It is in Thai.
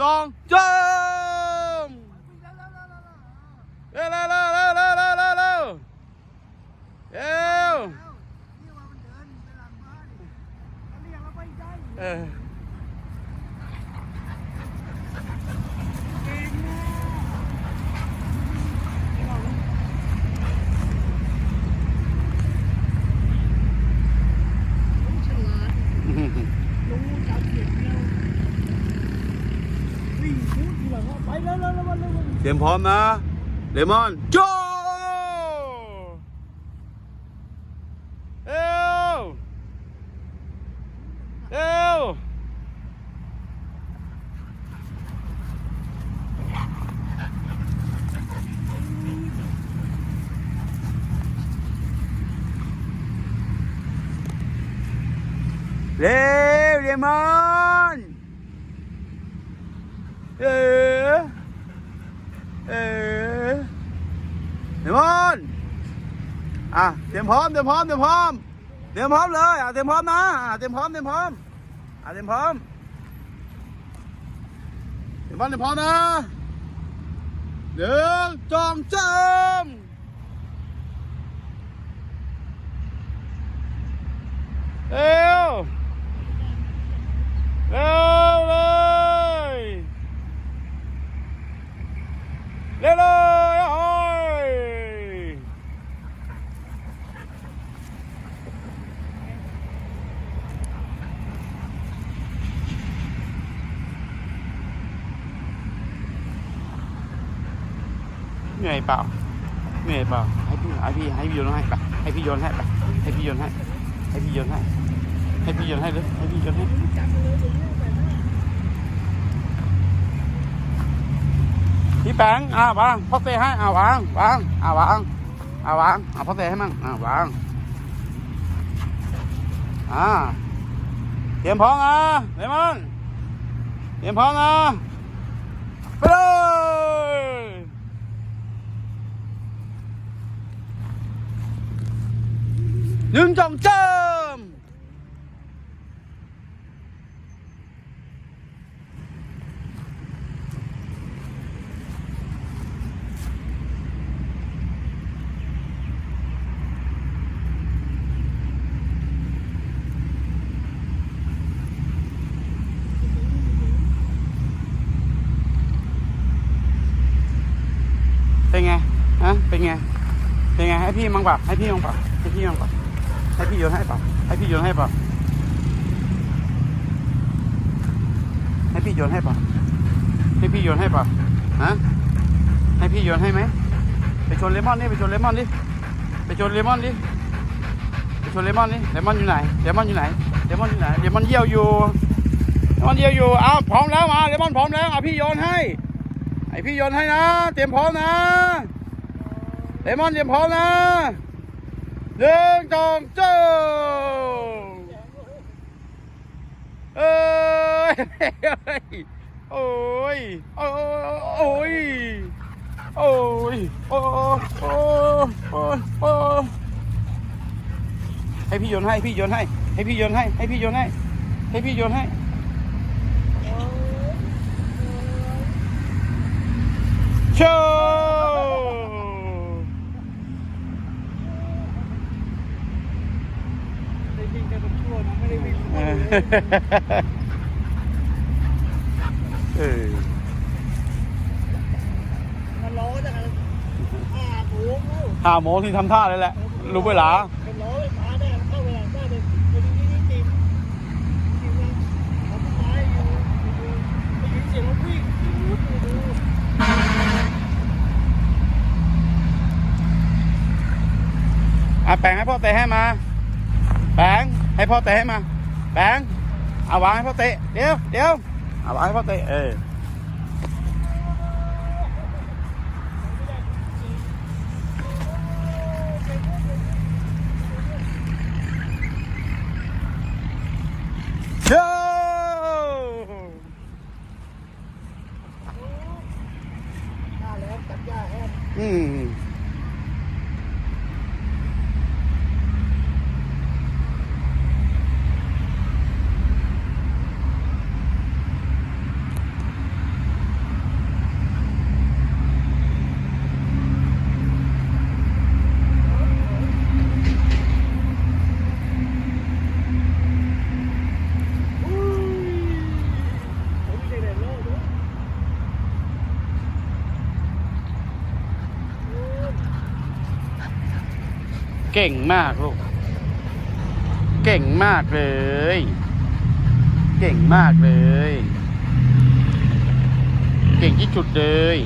สองจมเร็วเร็วเร็วเร็วเร็วเร็วเร็วเร็วเร็วเออ เตรียมพร้อมนะ เลมอนโจเร็วเร็วเร็วเลมอนเออ เออเดี๋ยวมอนอะเตรียมพร้อมเตรียมพร้อมเตรียมพร้อมเตรียมพร้อมเลยอะเตรียมพร้อมนะอะเตรียมพร้อมเตรียมพร้อมอะเตรียมพร้อมเตรียมพร้อมเตรียมพร้อมนะหนึ่งจองจมเร็วเร็วเลย เร็วเลยโอ้ย เหนื่อยเปล่าเหนื่อยเปล่าให้พี่ให้พี่ให้พี่โยนให้ไปให้พี่โยนให้ไปให้พี่โยนให้ให้พี่โยนให้ให้พี่โยนให้เลยให้พี่โยนให้พี่แปงอ่าวางพ่อเตให้อ่าวางวางอ่าวางอ่าวางอ่าพ่อเตให้มั่งอ่าวางอ่าเตรียมพร้อมนะเลมอนเตรียมพร้อมนะไปเลย หนึ่งจองเจิมเป็นไงฮะเป็นไง เป็นไง ให้พี่มังปะให้พี่มังปะให้พี่มังปะ ให้พี่โยนให้ป่ะให้พี่โยนให้ป่ะให้พี่โยนให้ป่ะให้พี่โยนให้ป่ะฮะให้พี่โยนให้ไหมไปชนเลมอนนี่ไปชนเลมอนดิไปชนเลมอนดิไปชนเลมอนนี่เลมอนอยู่ไหนเลมอนอยู่ไหนเลมอนอยู่ไหนเลมอนเยี่ยวอยู่เลมอนเยี่ยวอยู่เอาพร้อมแล้วมาเลมอนพร้อมแล้วเอาพี่โยนให้ไอพี่โยนให้นะ เตรียมพร้อมนะเลมอนเตรียมพร้อมนะ หนึ่งสองจ้าเอ้ยโอ้ยโอ้ยโอ้ยโอ้โอ้โอ้โอ้ให้พี่โยนให้พี่โยนให้ให้พี่โยนให้ให้พี่โยนให้ให้พี่โยนให้โชว์ เออเออมันล้อจากอะไรอ่าโอ้โหห้าโมงที่ทำท่าเลยแหละรู้เวลาเป็นล้อไฟฟ้าได้เข้าเวลาได้เลยเป็นนี่นี่ติมติมนะเอาต้นไม้อยู่อยู่ได้ยินเสียงรถวิ่งดูดูดูอะแปลงให้พ่อเตะให้มา แปลงให้พ่อเตะให้มา แบงเอาวางให้พ่อเตะ เดี๋ยวเดี๋ยวเอาวางให้พ่อเตะ เออ โชว์ หน้าแล้วตัดหญ้าแห้ง อืม เก่งมากลูก เก่งมากเลย เก่งมากเลย เก่งที่สุดเลย